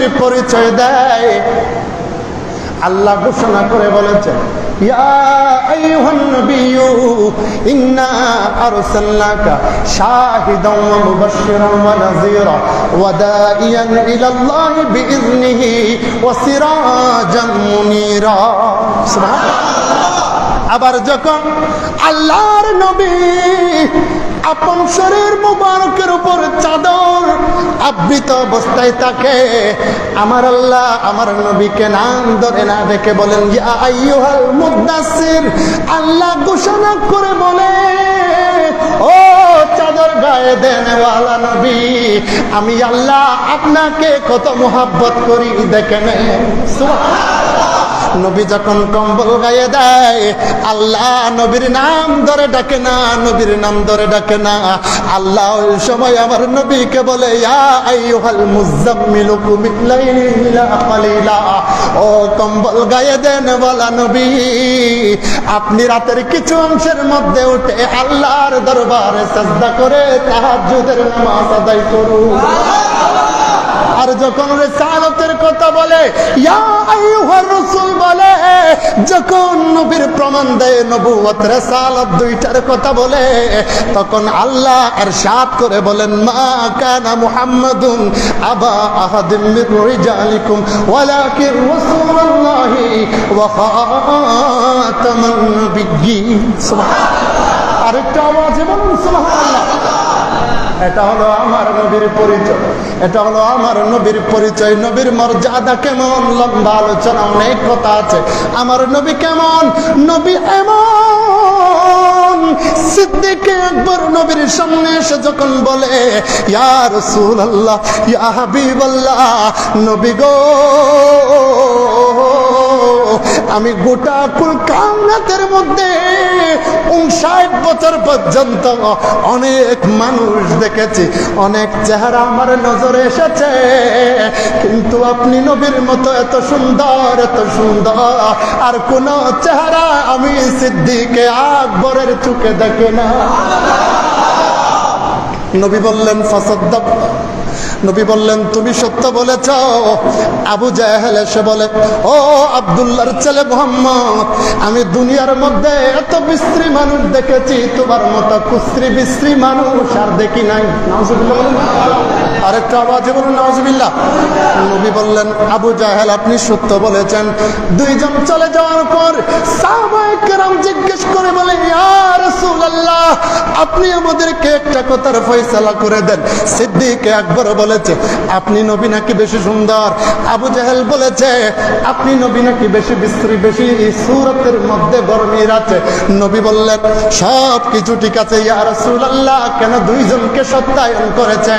নবীর পরিচয় দেয়। আল্লাহ ঘোষণা করে বলেছেন আবার যখন আল্লাহর নবী আপন শরীর মুবারকের উপর চাদর আবৃত অবস্থায় থাকে। আমার আল্লাহ আমার নবীকে নাম ধরে না দেখে বলেন আল্লাহ ঘোষণা করে বলে, ও চাদর গায়ে দেন নবী, আমি আল্লাহ আপনাকে কত মোহাব্বত করি, দেখে নেন। নবী যখন কম্বল গায়ে দেয়, আল্লাহ নবীর নাম ধরে ডাকে না, নবীর নাম ধরে ডাকে না। আল্লাহ ওই সময় আমার নবীকে বলে ও কম্বল গায়ে দেন বলা নবী, আপনি রাতের কিছু অংশের মধ্যে উঠে আল্লাহর দরবারে সাজদা করে তাহাজ্জুদের নামাজ আদায় করুন। আর যখন রেসালতের কথা বলে আইয়ুহার বলে, যখন নবীর প্রমাণ দেয় নবুয়ত রেসালত দুইটার কথা বলে, তখন আল্লাহ এরশাদ করে বলেন, মা কানা মুহাম্মাদুন আবা আহাদিম মির রিজালিকুম, ওয়ালাকিন রাসূলুল্লাহি ওয়া খাতামান নাবিয়্যিন। সুবহানাল্লাহ। আরেকটা আওয়াজে বলুন, সুবহানাল্লাহ। এটা হলো আমার নবীর পরিচয়। এটা হলো আমার নবীর পরিচয়। নবীর মর্যাদা কেমন? লম্বা আলোচনা, অনেক কথা আছে। আমার নবী কেমন? নবী এমন। একবার নবীর সামনে এসে যখন বলে হাবিবাল্লাহ, নবী গো, আমি গোটা কুল কামনাতের মধ্যে উনষাট বছর পর্যন্ত অনেক মানুষ দেখেছি, অনেক চেহারা আমার নজরে এসেছে। কিন্তু আপনি নবীর মতো এত সুন্দর এত সুন্দর, আর কোন চেহারা আমি সিদ্দিকে আকবরের চুকে দেখে না। নবী বললেন ফসদ্দাব নবী বললেন, তুমি সত্য বলেছ। আবু জাহেল এসে বলে, ও আবদুল্লাহর ছেলে মোহাম্মদ, আমি দুনিয়ার মধ্যে এত বিশ্রী মানুষ দেখেছি, তোমার মতো কুস্ত্রী বিশ্রী মানুষ আর দেখি নাই। আরেকটা আওয়াজে বলুন, নাউজুবিল্লাহ। নবী বললেন, আবু জাহেল, আপনি সত্য বলেছেন। দুইজন চলে যাওয়ার পর সাহাবায়ে কেরাম জিজ্ঞেস করে বলে আপনি আমাদেরকে একটা কথার ফয়সালা করে দেন। সিদ্দিক একবার বলেছে, আপনি নবী নাকি বেশি সুন্দর? আবু জাহেল বলেছে, আপনি নবী নাকি বেশি বিশ্রী, বেশি সুরতের মধ্যে গরমির আছে। নবী বললেন সব কিছু ঠিক আছে, ইয়া রাসূলুল্লাহ, কেন দুইজনকে সত্যায়ন করেছে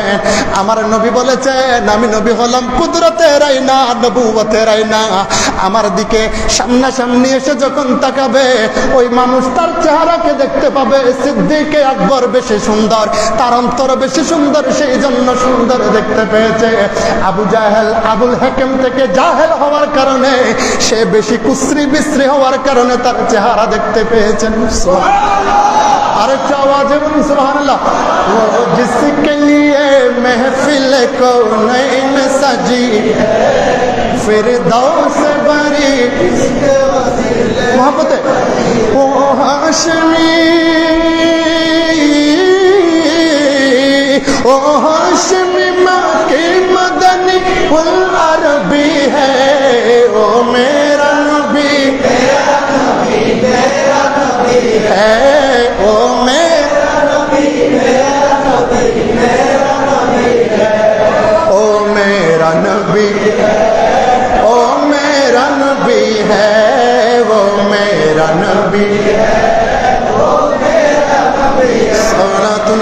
আমার নবী বলেছেন আমি নবী হলাম কুদরতের আইনা নবুয়তের আইনা আমার দিকে সামনাসামনি এসে যখন তাকাবে ওই মানুষ তার চেহারাকে দেখতে পাবে সিদ্দিকে আকবর বেশি সুন্দর তার অন্তর বেশি সুন্দর সেই জন্য সুন্দর দেখতে পেয়েছে আবু জাহেল আবুল হেকেম থেকে জাহেল হওয়ার কারণে সে বেশি কুশ্রী বিশ্রী হওয়ার কারণে তার চেহারা দেখতে পেয়েছেন আরেকটা আওয়াজ এবং সুবহানাল্লাহ वो जिसके लिए محفل کو نین سجی۔ پھر دوس بری۔ محبت وہ ہاشمی۔ او ہاشمی ماں کی مدنی پل عربی ہے۔ او میرا نبی۔ میرا نبی میرا نبی ہے۔ او نبی او میرا نبی ہے وہ میرا نبی ہے سونا تم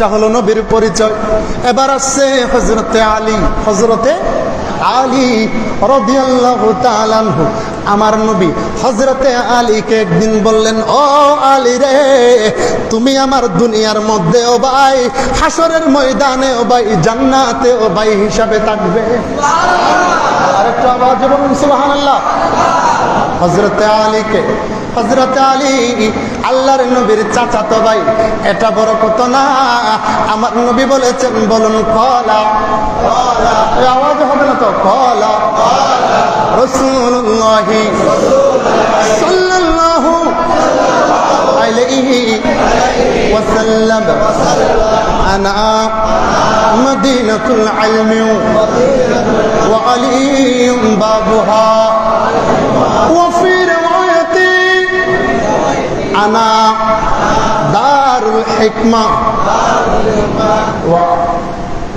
এটা হলো নবীর পরিচয়। এবার আসছে হজরতে আলী। হজরতে আলী রদিয়াল্লাহু আমার নবী হজরতে আলীকে একদিন বললেন, ও আলী রে, তুমি আমার দুনিয়ার মধ্যে ও ভাই হাসরের ময়দানে ও ভাই জান্নাতে ও ভাই হিসাবে থাকবে। আরেকটা আওয়াজ বলুন, সুবহানাল্লাহ। হজরতে আলীকে হজরত আলী আল্লাহর নবীর চাচাতো ভাই, এটা বড় কত না। আমার নবী বলেছেন, বলুন, কলা। আওয়াজ হবে না তো? কলা। রসুল্লাহি সাল্লাল্লাহু আলাইহি ওয়াসাল্লাম। আনা মদিনাতুল ইলমি ওয়া আলী বাবুহা। ওয়া ফিরা أنا دار الحكمة و...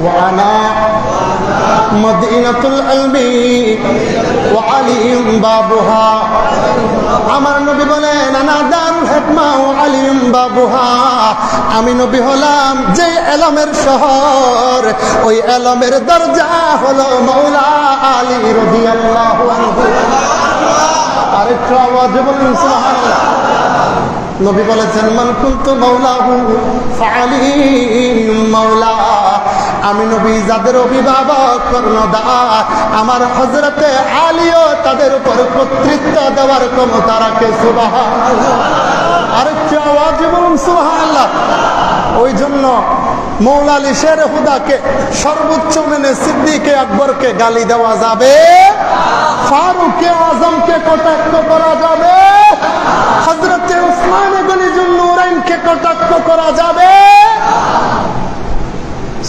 وأنا مدينة العلم وعلي بابها আমার নবী বলেন আনা দারুল হেকমা ও আলিম বাবুহা আমি নবী হলাম যে এলমের শহর ওই এলমের দরজা হলো মৌলা আলী রাদিয়াল্লাহু আনহু আরেকটু আওয়াজে বলুন সুবহানাল্লাহ নবী বলেছেন মান কুন্ত মাওলাহু? মাওলা, আমি নবী, যাদের অভিভাবক কর্ণদা, আমার হজরতে আলীও তাদের উপর কর্তৃত্ব দেওয়ার ক্ষমতা রাখে, সুবহানাল্লাহ। আরেকটি আওয়াজ বলুন, সুবহানাল্লাহ। ওই জন্য মৌলালি শের হুদাকে সর্বোচ্চ মেনে সিদ্দিকে আকবরকে গালি দেওয়া যাবে। ফারুকে আজমকে কটাক্ষ করা যাবে। হজরতে উসমান গনি জুন্নুরাইনকে কটাক্ষ করা যাবে।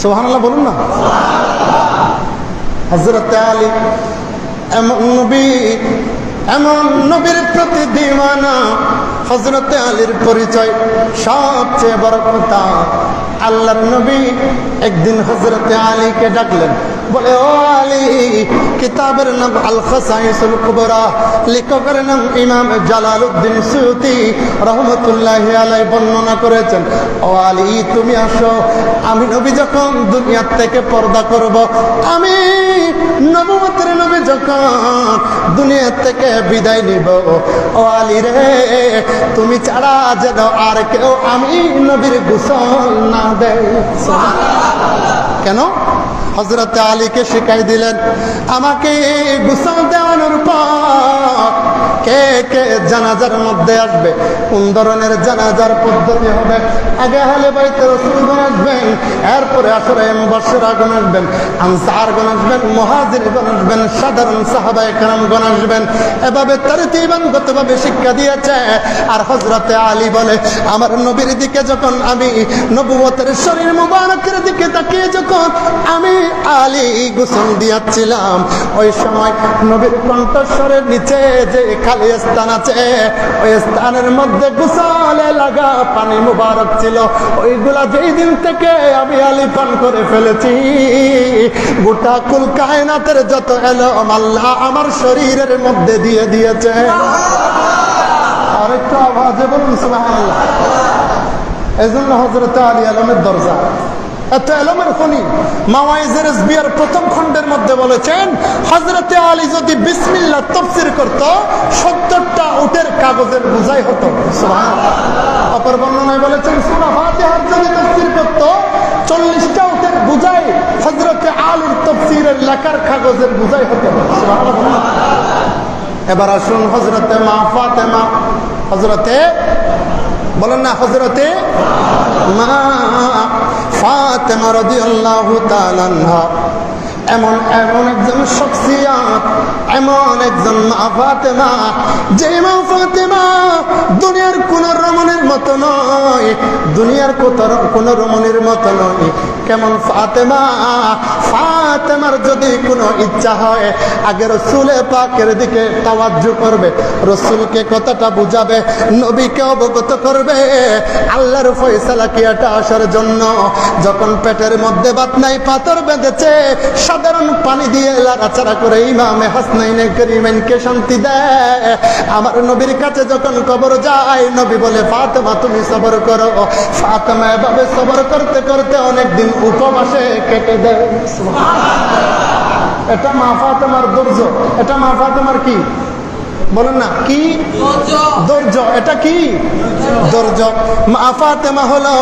সোহানাল্লাহ বলুন না। হজরত আলী এমন নবী, এমন নবীর প্রতি দিওয়ানা। হজরত আলীর পরিচয় সবচেয়ে বড় কথা। আল্লাহর নবী একদিন হজরত আলীকে ডাকলেন। বলে, ও আলী, কিতাবের নাম আল খাসাইসুল কুবরা, লেখকের নাম ইমাম জালালউদ্দিন সুয়ুতি রহমতুল্লাহ আলাই বর্ণনা করেছেন। ও আলী, তুমি আসো, আমি নবী যখন দুনিয়ার থেকে পর্দা করব, আমি নবমতের নবী যখন দুনিয়ার থেকে বিদায় নিব। ও আলী রে, তুমি ছাড়া যেন আর কেউ আমি নবীর গোসল না দেয়। কেন? হজরত আলীকে শিখাই দিলেন, আমাকে গোসল দেওয়ানোর পর কে কে জানাজার মধ্যে আসবে? কোন ধরনের জানাজার পদ্ধতি হবে? আগে হলে বাড়িতে রসুল গণ আসবেন, এরপরে আসরে বর্ষের আগুন আসবেন, আনসার গণ আসবেন, মহাজির গণ আসবেন, সাধারণ সাহাবায় গণ আসবেন। এভাবে তার তারিতিবানগতভাবে শিক্ষা দিয়েছে। আর হজরতে আলী বলে, আমার নবীর দিকে যখন আমি নবুয়তের শরীর মুবারকের দিকে তাকিয়ে যখন আমি আলী গোসল দিয়াছিলাম। ওই সময় নবীর কণ্ঠস্বরের নিচে যে খালি স্থান আছে, ওই স্থানের মধ্যে গোসলে লাগা পানি মুবারক ছিল। ওইগুলা যেই দিন থেকে আমি আলী পান করে ফেলেছি, গোটা কুল কায়নাতের যত এলো আল্লাহ আমার শরীরের মধ্যে দিয়ে দিয়েছে। আরেকটু আওয়াজে বলুন, সুবহানাল্লাহ। এজন্য হজরত আলী আলমের দরজা। এলমের খনি মাওয়াইজের বিয়ার প্রথম খণ্ডের মধ্যে বলেছেন হজরতে আলী যদি বিসমিল্লাহ তফসির করত, সত্তরটা উটের কাগজের বোঝাই হতো। অপর বর্ণনায় বলেছেন, সুরা ফাতিহার যদি তফসির করত, চল্লিশটা উটের বুঝাই হজরতে আলীর তফসিরের লেখার কাগজের বুঝাই হতো। এবার আসুন হজরতে মা ফাতেমা হজরতে বলেন না হজরতে মা ফাতেমা রাদিয়াল্লাহু তাআলা এমন এমন একজন শখসিয়াত, এমন একজন মা ফাতেমা, যে মা ফাতেমা দুনিয়ার কোন রমণের মতো নয়, দুনিয়ার কোন রমণীর মতো নয়। কেমন ফাতেমা? ফাতেমার যদি কোনো ইচ্ছা হয়, আগে রসুলে পাকের দিকে তাওয়াজ্জু করবে, রসুলকে কথাটা বুঝাবে, নবীকে অবগত করবে। আল্লাহর ফয়সালা কি এটা আসার জন্য? যখন পেটের মধ্যে বাত নাই পাথর বেঁধেছে সাধারণ পানি দিয়ে লাড়াচাড়া করে ইমামে হাসনাইনে করিমেনকে শান্তি দেয়। আমার নবীর কাছে যখন কবর যায়, নবী বলে, ফাতেমা, তুমি সবর করো। ফাতেমা এভাবে সবর করতে করতে অনেকদিন উপবাসে কেটে দেয়। এটা মা ফাতেমার দুর্য এটা মা ফাতেমার কি? বলেন না কি? ধৈর্য এটা কি? ধৈর্য মা ফাতেমা হলো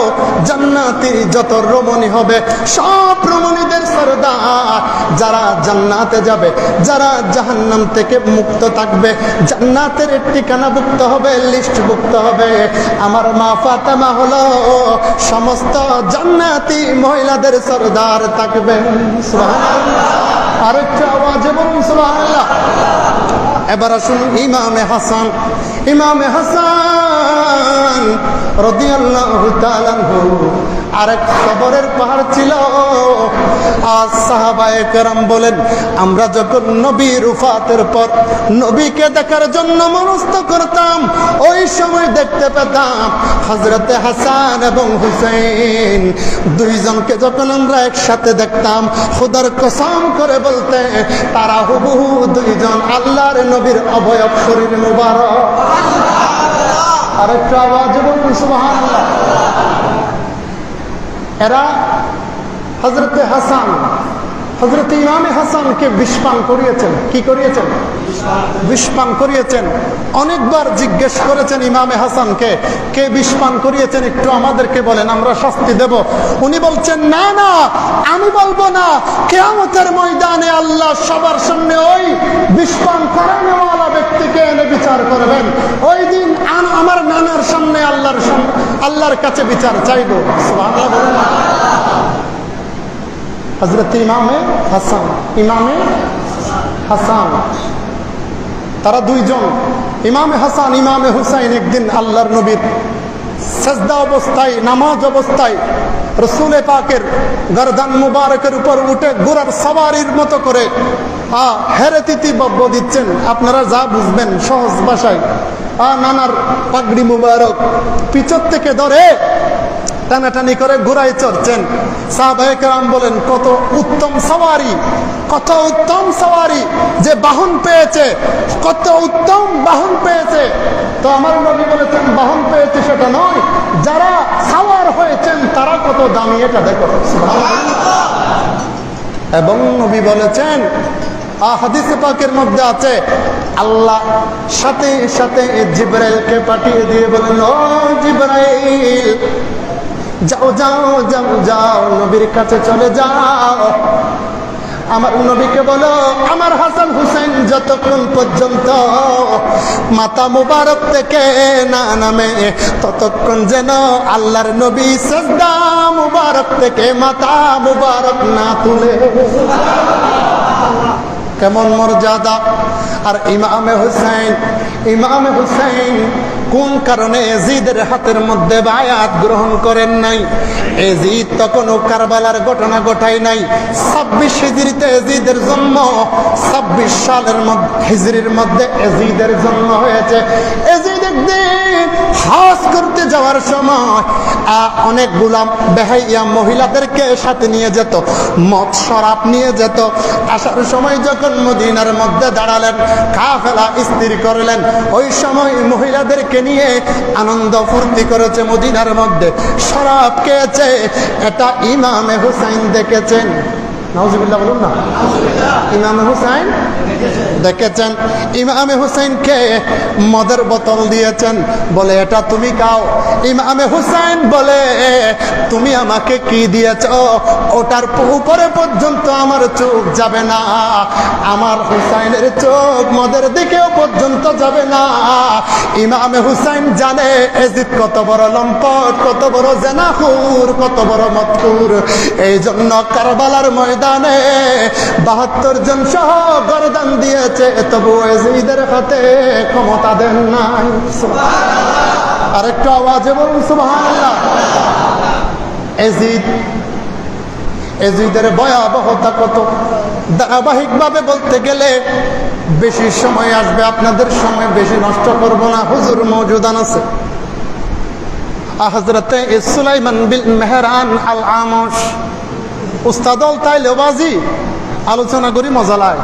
জান্নাতি যত রমণী হবে সব রমণীদের সরদার। যারা জান্নাতে যাবে যারা জাহান্নাম থেকে মুক্ত থাকবে জান্নাতের ঠিকানা ভুক্ত হবে লিস্ট ভুক্ত হবে। আমার মা ফাতেমা হলো সমস্ত জান্নাতি মহিলাদের সরদার থাকবে। সুবহানাল্লাহ। আরেকটা আওয়াজে বলুন সুবহানাল্লাহ। এবার আসুন ইমামে হাসান ইমামে হাসান। তাআলাহু আরেক খবরের পাহাড় ছিল। আজ সাহাবায়ে কেরাম বলেন, আমরা যখন নবী রুফাতের পর নবীকে দেখার জন্য মনস্থ করতাম, ওই সময় দেখতে পেতাম হজরতে হাসান এবং হুসেন দুইজনকে যখন আমরা একসাথে দেখতাম, খুদার কসম করে বলতে, তারা হুবহু দুইজন আল্লাহর নবীর অবয়ব শরীর মুবারক। আরেকটা আওয়াজ বলুন সুবাহান এরা হজরতে হাসান। হজরত ইমামে হাসানকে বিষপান করিয়েছেন। কি করিয়েছেন? বিষপান করিয়েছেন। অনেকবার জিজ্ঞেস করেছেন ইমামে হাসানকে, কে বিষপান করিয়েছেন? একটু আমাদেরকে বলেন, আমরা শাস্তি দেব। উনি বলছেন, না না, আমি বলব না। কেয়ামতের ময়দানে আল্লাহ সবার সামনে ওই বিষপান করানোওয়ালা ব্যক্তিকে এনে বিচার করবেন। ওই দিন আম- আমার নানার সামনে আল্লাহর আল্লাহর কাছে বিচার চাইব। হজরত ইমামে হাসান ইমামে হাসান। তারা দুইজন, ইমামে হাসান, ইমামে হুসাইন একদিন আল্লাহর নবীর সেজদা অবস্থায়, নামাজ অবস্থায় রসুলে পাকের গরদান মুবারকের উপর উঠে গোড়ার সওয়ারির মতো করে, আ, হেরে তিতি বব্য দিচ্ছেন। আপনারা যা বুঝবেন সহজ ভাষায়, আ, নানার পাগড়ি মুবারক, পিছর থেকে ধরে টানাটানি করে ঘুরাই চড়ছেন। সাহাবাহাম বলেন কত উত্তম সওয়ারি কত উত্তম সওয়ারি যে বাহন পেয়েছে কত উত্তম বাহন পেয়েছে। তো আমার নবী বলেছেন বাহন পেয়েছে সেটা নয় যারা সাওয়ার হয়েছেন তারা কত দামি এটা দেখো। এবং নবী বলেছেন আহ, পাকের মধ্যে আছে আল্লাহ সাথে সাথে জিব্রাইলকে পাঠিয়ে দিয়ে বলেন ও জিব্রাইল যাও যাও যাও যাও, নবীর কাছে চলে যাও। আমার নবীকে বলো, আমার হাসান হুসেন যতক্ষণ পর্যন্ত মাতা মুবারক থেকে না নামে, ততক্ষণ যেন আল্লাহর নবী সজদা মুবারক থেকে মাতা মুবারক না তুলে। কেমন মর্যাদা। আর ইমামে হুসেন, ইমামে হুসাইন কোন কারণে এজিদের হাতের মধ্যে বায়াত গ্রহণ করেন নাই? এজিদ তখনও কারবালার ঘটনা ঘটাই নাই। ছাব্বিশ হিজড়িতে এজিদের জন্ম, ছাব্বিশ সালের মধ্যে হিজড়ির মধ্যে এজিদের জন্ম হয়েছে। এজিদ একদিন হজ করতে যাওয়ার সময় অনেক গুলাম বেহাইয়া মহিলাদেরকে সাথে নিয়ে যেত, মদ শরাব নিয়ে যেত। আসার সময় যখন মদিনার মধ্যে দাঁড়ালেন, কাফেলা স্থির করলেন, ওই সময় মহিলাদেরকে নিয়ে আনন্দ ফুর্তি করেছে মদিনার মধ্যে। শরাব খেয়েছে, এটা ইমামে হুসাইন দেখেছেন। নাউজুবিল্লাহ বলুন না। ইমামে হুসাইন দেখেছেন? ইমামে হুসাইনকে মদের বোতল দিয়েছেন। বলে, এটা তুমি খাও। ইমামে হুসাইন বলে, তুমি আমাকে কি দিয়েছ? ওটার উপরে পর্যন্ত আমার চোখ যাবে না। আমার হুসাইনের চোখ মদের দিকেও পর্যন্ত যাবে না। ইমামে হুসাইন জানে, এজিদ কত বড় লম্পট, কত বড় জেনাহুর, কত বড় মতকুর। এই জন্য কারবালার ময়দানে বাহাত্তর জন সহ গরদান দিয়েছে তবু এজিদের হাতে ক্ষমতা দেন নাই। আরেকটু আওয়াজে বলুন, সুবহানাল্লাহ। এজিদ, এজিদের ভয়াবহতা কত? ধারাবাহিকভাবে বলতে গেলে বেশি সময় আসবে, আপনাদের সময় বেশি নষ্ট করব না, হুজুর মৌজুদান আছে। হজরতে সুলাইমান বিল মেহরান আল আমস উস্তাদল তাইলে বাজি আলোচনা করি, মজা লাগে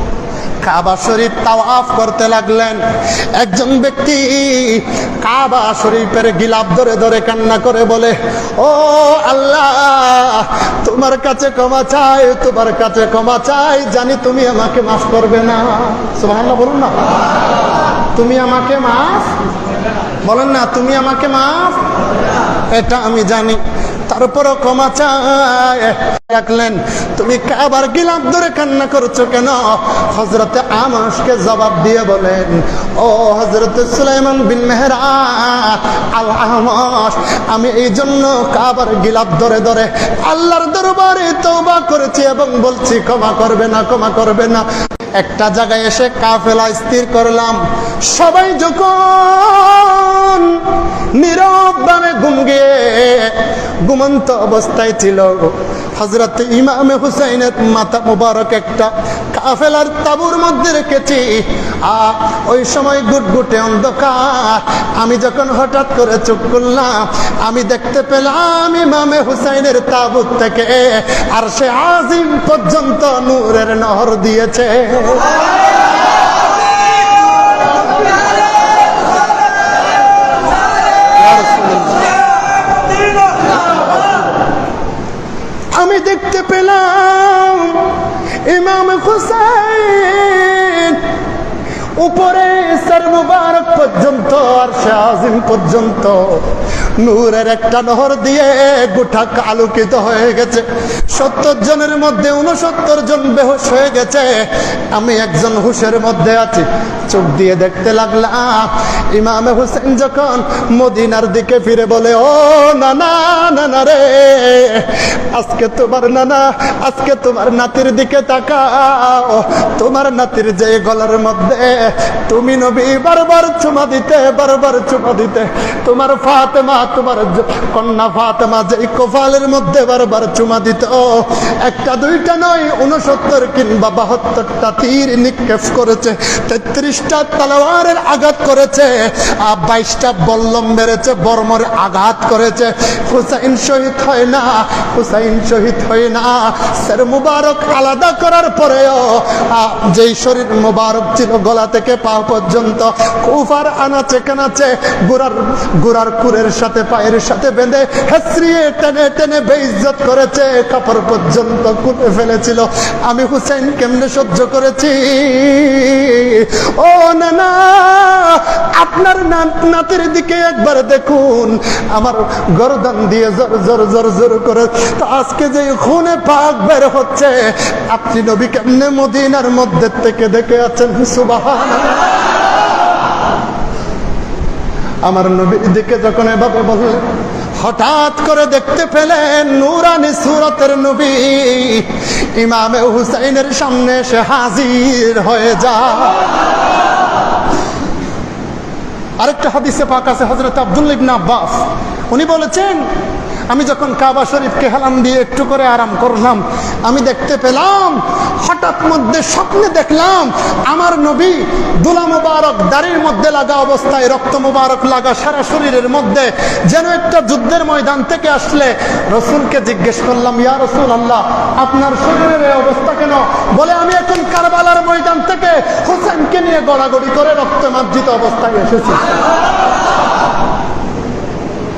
কাবা শরীফ তাওয়াফ করতে লাগলেন। একজন ব্যক্তি কাবা শরীফের গিলাপ ধরে ধরে কান্না করে বলে, ও আল্লাহ, তোমার কাছে ক্ষমা চাই, তোমার কাছে ক্ষমা চাই, জানি তুমি আমাকে মাফ করবে না। সুবহানাল্লাহ বলুন না। তুমি আমাকে মাফ? বলেন না, তুমি আমাকে মাফ? এটা আমি জানি। তারপরও ক্ষমা চাই রাখলেন তুমি কাবার গিলাপ ধরে কান্না করছ কেন? হজরতে আমাসকে জবাব দিয়ে বলেন, ও হজরতে সুলাইমান বিন মেহরা আমি এই জন্য কাবার গিলাপ ধরে ধরে আল্লাহর দরবারে তওবা করেছি এবং বলছি, ক্ষমা করবে না, ক্ষমা করবে না। একটা জায়গায় এসে কাফেলা স্থির করলাম। সবাই যখন নীরব ভাবে ঘুম গিয়ে ঘুমন্ত অবস্থায় ছিল। হজরত ইমামে হুসাইনের মাথা মুবারক একটা কাফেলার তাবুর মধ্যে রেখেছি। আর ওই সময় গুটগুটে অন্ধকার। আমি যখন হঠাৎ করে চোখ করলাম আমি দেখতে পেলাম ইমামে হুসাইনের তাবুত থেকে আর সে আজিম পর্যন্ত নূরের নহর দিয়েছে। দেখতে পেলাম ইমাম হুসাইন। উপরে সর্ববার পর্যন্ত আর শাহিম পর্যন্ত। নূরের একটা নহর দিয়ে গোটা আলোকিত হয়ে গেছে। সত্তর জনের মধ্যে উনসত্তর জন বেহোশ হয়ে গেছে। আমি একজন হুশের মধ্যে আছি। চোখ দিয়ে দেখতে লাগলাম, ইমামে হুসেন যখন মদিনার দিকে ফিরে বলে, ও নানা নানা রে, আজকে তোমার নানা, আজকে তোমার নাতির দিকে তাকাও। তোমার নাতির যে গলার মধ্যে তুমি নবী বারবার চুমা দিতে, বারবার চুমা দিতে, তোমার ফাতেমা আঘাত করেছে হুসাইন শহীদ হয় না, হুসাইন শহীদ হয় না। স্যার মুবারক আলাদা করার পরেও যেই শরীর মুবারক ছিল গলা থেকে পা পর্যন্ত, কুফার আনাচে কানাচে, গুড়ার গুড়ার কুরের সাথে পায়ের সাথে বেঁধে হেসরিয়ে টেনে টেনে বেইজ্জত করেছে, কাপড় পর্যন্ত কুটে ফেলেছিল। আমি হুসাইন কেমনে সহ্য করেছি? ও না আপনার নাত নাতের দিকে একবার দেখুন। আমার গরদান দিয়ে জোর জোর জোর জোর করে, তো আজকে যে খুনে পাক বের হচ্ছে, আপনি নবী কেমনে মদিনার মধ্যে থেকে দেখে আছেন? সুবাহান আমার নবীর দিকে যখন এভাবে বললেন হঠাৎ করে দেখতে পেলেন নুরানি সুরতের নবী। ইমামে হুসাইনের সামনে সে হাজির হয়ে যা। আরেকটা হাদিসে পাক আছে হজরত আব্দুল ইবনে আব্বাস। উনি বলেছেন আমি যখন কাবা শরীফকে হেলাম দিয়ে একটু করে আরাম করলাম, আমি দেখতে পেলাম, হঠাৎ মধ্যে স্বপ্নে দেখলাম, আমার নবী দুলা মুবারক দাড়ির মধ্যে লাগা অবস্থায়, রক্ত মুবারক লাগা সারা শরীরের মধ্যে যেন একটা যুদ্ধের ময়দান থেকে আসলে। রসুলকে জিজ্ঞেস করলাম, ইয়া রসুল আল্লাহ আপনার শরীরের এই অবস্থা কেন? বলে, আমি এখন কারবালার ময়দান থেকে হোসেনকে নিয়ে গড়াগড়ি করে রক্ত মার্জিত অবস্থায় এসেছি।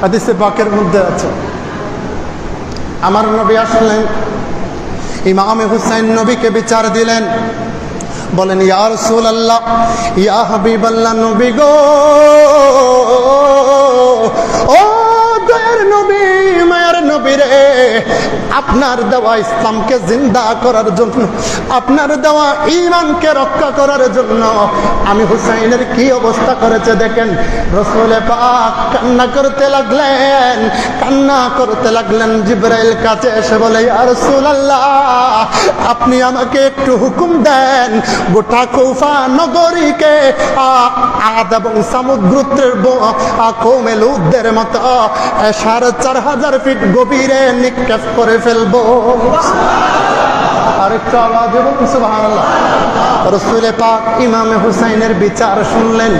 হাদিসে বাকের মধ্যে আছে। আমার নবী আসলেন। ইমামে হুসাইন নবীকে বিচার দিলেন। বলেন, ইয়া রসুল আল্লাহ ইয়া হাবিব আল্লাহ নবী গো। ও দয়ার নবী আপনার দেওয়া ইসলামকে জিন্দা করার জন্য, আপনার দেওয়া ইমানকে রক্ষা করার জন্য আমি হুসাইনের কি অবস্থা করেছে দেখেন। পাক কান্না করতে লাগলেন, কান্না করতে লাগলেন, জিব্রাইল কাছে এসে বলে আপনি আমাকে একটু হুকুম দেন, গোটা কৌফা নগরীকে আদ এবং সামুদ গোত্রের মতো হাজার ফিট গভীরে নিক্ষেপ করে ফেলব। আরেকটু আওয়াজে বলুন সুবহানাল্লাহ। রসুলে পাক ইমামে হুসাইনের বিচার শুনলেন,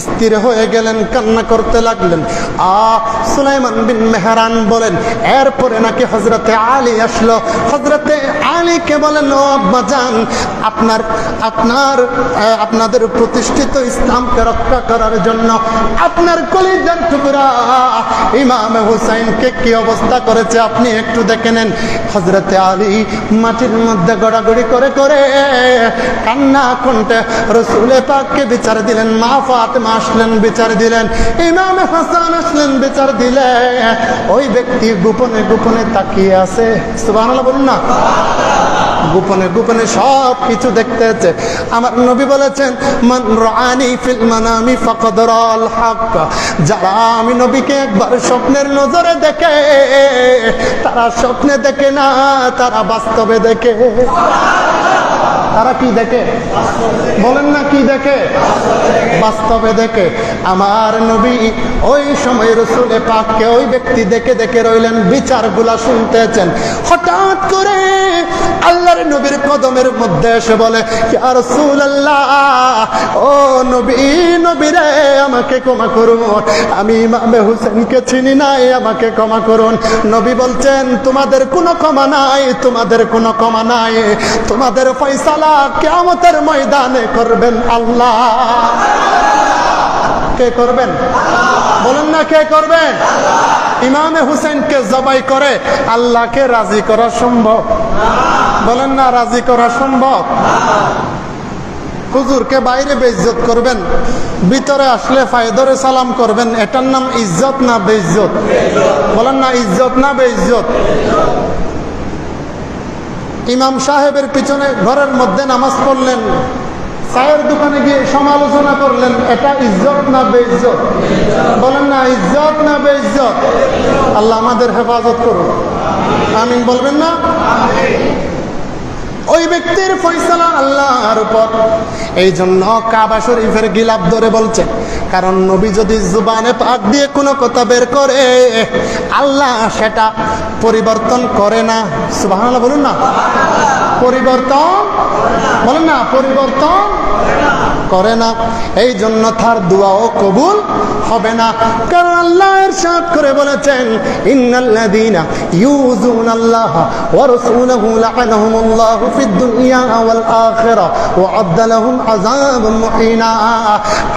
স্থির হয়ে গেলেন, কান্না করতে লাগলেন। আ, সুলাইমান বিন মেহরান বলেন, এরপরে নাকি হজরতে আলী আসলো। হজরতে আলীকে বলেন, ও আপনার আপনার আপনাদের প্রতিষ্ঠিত ইসলামকে রক্ষা করার জন্য আপনার কলিজার টুকরা ইমাম হুসাইনকে কি অবস্থা করেছে, আপনি একটু দেখে নেন। হজরতে আলী মাটির মধ্যে গড়াগড়ি করে করে কান্না কণ্ঠে রসুলে পাককে বিচার দিলেন, মা ফাতেমা আসলেন, বিচার দিলেন, ইমাম হাসান আসলেন, বিচার দিলে ওই ব্যক্তি গোপনে গোপনে তাকিয়ে আছে। সুবহানাল্লাহ বলুন না। গোপনে গোপনে সব কিছু দেখতে দেখতেছে। আমার নবী বলেছেন, মান রানি ফিল মানামি ফাকাদ রাল হক যারা আমি নবীকে একবার স্বপ্নের নজরে দেখে, তারা স্বপ্নে দেখে না, তারা বাস্তবে দেখে। তারা কি দেখে? বলেন না কি দেখে? বাস্তবে দেখে। আমার নবী ওই সময় রসুলে পাককে ওই ব্যক্তি দেখে দেখে রইলেন, বিচারগুলা শুনতেছেন। হঠাৎ করে আল্লাহর নবীর কদমের মধ্যে এসে বলে ও নবী, নবীরে আমাকে ক্ষমা করুন। আমি ইমামে হুসেনকে চিনি নাই, আমাকে ক্ষমা করুন। নবী বলছেন, তোমাদের কোনো ক্ষমা নাই, তোমাদের কোনো ক্ষমা নাই। তোমাদের ফয়সালা কিয়ামতের ময়দানে করবেন আল্লাহ। কে করবেন? বলেন না কে করবেন? ইমামে হুসেনকে জবাই করে আল্লাহকে রাজি করা সম্ভব। বলেন না রাজি করা সম্ভব? হুজুরকে বাইরে বেইজ্জত করবেন, ভিতরে আসলে ফায়দরে সালাম করবেন, এটার নাম ইজ্জত না বেইজ্জত? বলেন না ইজ্জত না বেইজ্জত? ইমাম সাহেবের পিছনে ঘরের মধ্যে নামাজ পড়লেন। চায়ের দোকানে গিয়ে সমালোচনা করলেন, এটা ইজ্জত না বেইজ্জত? বলেন, না, ইজ্জত না বেইজ্জত? আল্লাহ আমাদের হেফাজত করুন। আমিন বলবেন না? ওই ব্যক্তির ফয়সালা আল্লাহর উপর। এই জন্য কাবা শরীফের গিলাপ ধরে বলছে, কারণ নবী যদি জুবানে পাক দিয়ে কোনো কথা বের করে, আল্লাহ সেটা পরিবর্তন করে না। সুবহানাল্লাহ, বলুন না। পরিবর্তন? বলেন না, পরিবর্তন? করে না। এই জন্য তার দোয়াও কবুল হবে না। কারণ আল্লাহ ইরশাদ করে বলেছেন, ইন্নাল্লাযীনা ইউযুনাল্লাহ ওয়া রাসূলাহু লা'আনাহুমুল্লাহু ফিদ দুনিয়া ওয়াল আখিরা ওয়া আদ্দা লাহুম আযাবাম মুহিনা।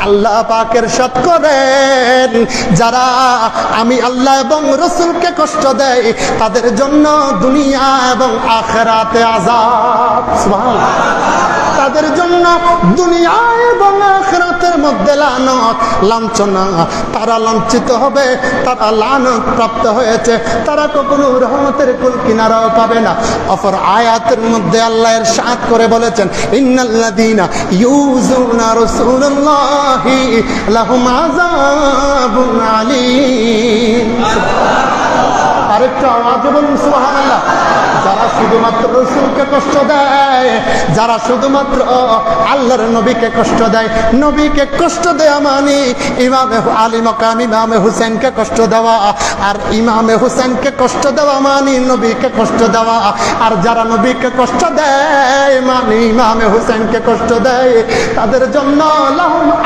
আল্লাহ পাক ইরশাদ করেন, যারা আমি আল্লাহ এবং রাসূলকে কষ্ট দেয় তাদের জন্য দুনিয়া এবং আখিরাতে আযাব। সুবহানাল্লাহ। তাদের জন্য দুনিয়া এবং আখিরাতের মধ্যে লানত, লাঞ্ছনা। তারা লাঞ্ছিত হবে, তারা লানত প্রাপ্ত হয়েছে। তারা কখনো রহমতের কুল কিনারাও পাবে না। অপর আয়াতের মধ্যে আল্লাহ এর সাত করে বলেছেন, ইন্নাল্লাযীনা ইউযুনা রাসূলুল্লাহি লাহুম আযাবুন আলীম। আরেকটু আওয়াজে বলুন, সুবহানাল্লাহ। যারা শুধুমাত্র রসুলকে কষ্ট দেয়, যারা শুধুমাত্র আল্লাহর নবীকে কষ্ট দেয়, নবীকে কষ্ট দেয়া মানে ইমামে আলী মকাম, ইমামে হুসেনকে কষ্ট দেওয়া। আর ইমামে হুসেনকে কষ্ট দেওয়া মানে নবীকে কষ্ট দেওয়া। আর যারা নবীকে কষ্ট দেয় মানে ইমামে হুসেনকে কষ্ট দেয়। তাদের জন্য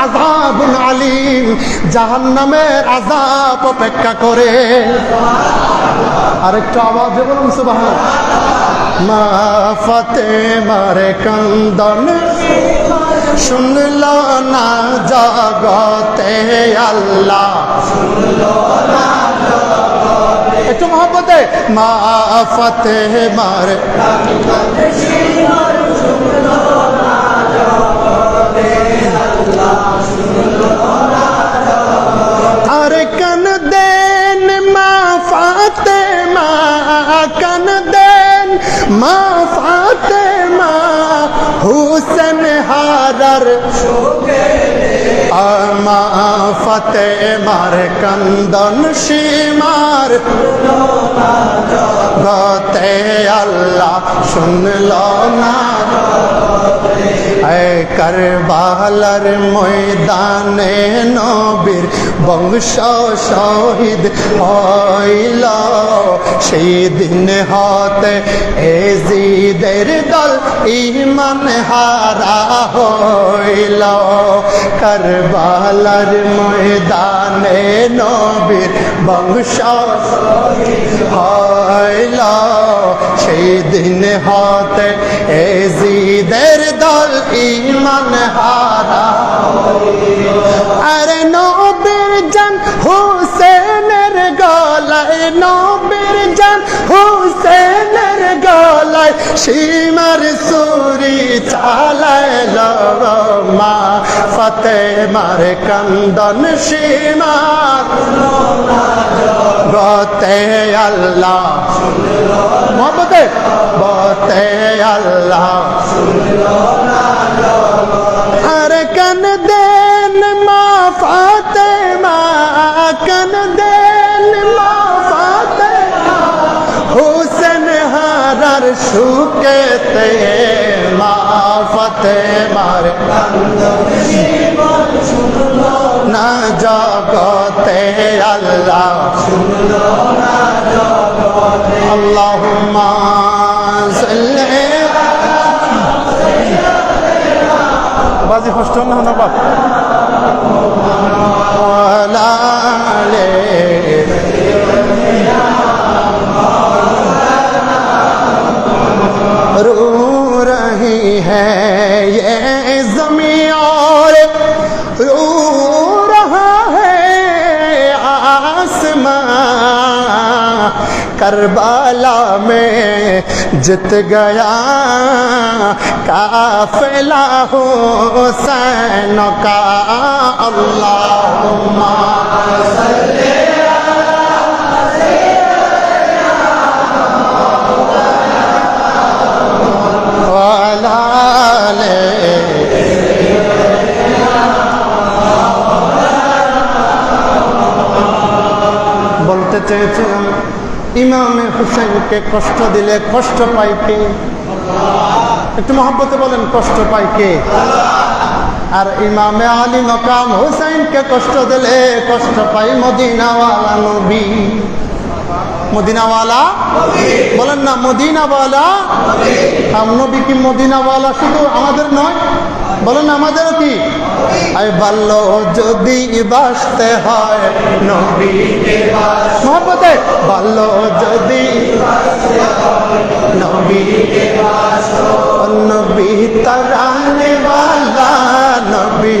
আযাবুন আলিম, জাহান্নামের আযাব অপেক্ষা করে। আরেকটু আওয়াজে বলুন সুবহান মা ফতে মারে কন্দন শুনল না জগতে আল্লাহ। একটু মহব্বতে মা ফতে মারে আরে মার কন্দন সীমার গতে আল্লাহ শুনল না। কারবালার ময়দানে নবীর বংশ শহীদ হইল। সেই দিন হতে এ জিদের দল ইমান হারা হইল কারবালার ময়দানে নবীর বংশ হইল। সেই দিন হতে এ জিদের দল ইমান হারা সীমার সুরি চালায় মা ফতে মার কন্দন সীমার বতে আল্লাহ মোহাম্মতে বতে আল্লাহ। আর কন দেন মা ফাতে মা কন দেন হারার সুকেতে মা ফতে মার। না জগতে আল্লাহ। সাল্লি বাজি কষ্ট না رو رہی ہے، یہ زمیں اور رو رہا ہے آسمان کربالا میں جت گیا کافلا ہو حسین کا اللہم صلی اللہ علیہ চেয়েছিলাম। ইমামে হুসেনকে কষ্ট দিলে কষ্ট পাই কে? একটু মহব্বতে বলেন, কষ্ট পাই কে? আর ইমামে আলী মকাম হুসাইনকে কষ্ট দিলে কষ্ট পাই মদিনাওয়ালা নবী। মদিনাওয়ালা? বলেন না, মদিনাওয়ালা? নবী কি মদিনাওয়ালা শুধু আমাদের নয়? বলেন, আমাদেরও কি? আই বাল্য যদি বাঁচতে হয় নবীকে মহব্বতে যদি নবী তারানে বালা, নবী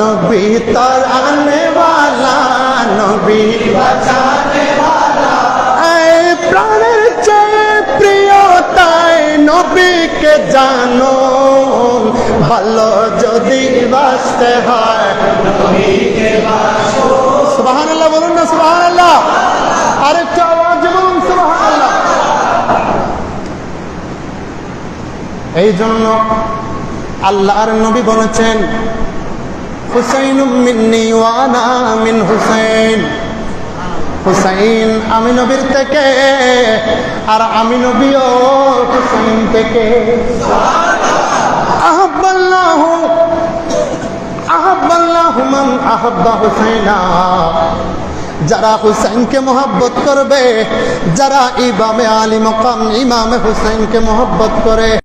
নবী তারানে বালা, নবী প্রাণের চেয়ে নবীকে জানো। ভালো যদি বাঁচতে হয়। সুবাহান বলুন না সুবাহান আল্লাহ আরেকটু আওয়াজ বলুন এই জন্য আল্লাহর নবী বলেছেন হুসাইন মিন্নি ওয়ানা মিন হুসাইন। হুসাইন আমি নবীর থেকে, আর আমি নবীও হুসাইন থেকে। আহাব্বাল্লাহু আহাব্বাল্লাহু মান আহাব্বা হুসাইনা। যারা হুসাইনকে মোহাব্বত করবে, যারা ইমামে আলী মকাম, ইমামে হুসাইনকে মোহাব্বত করে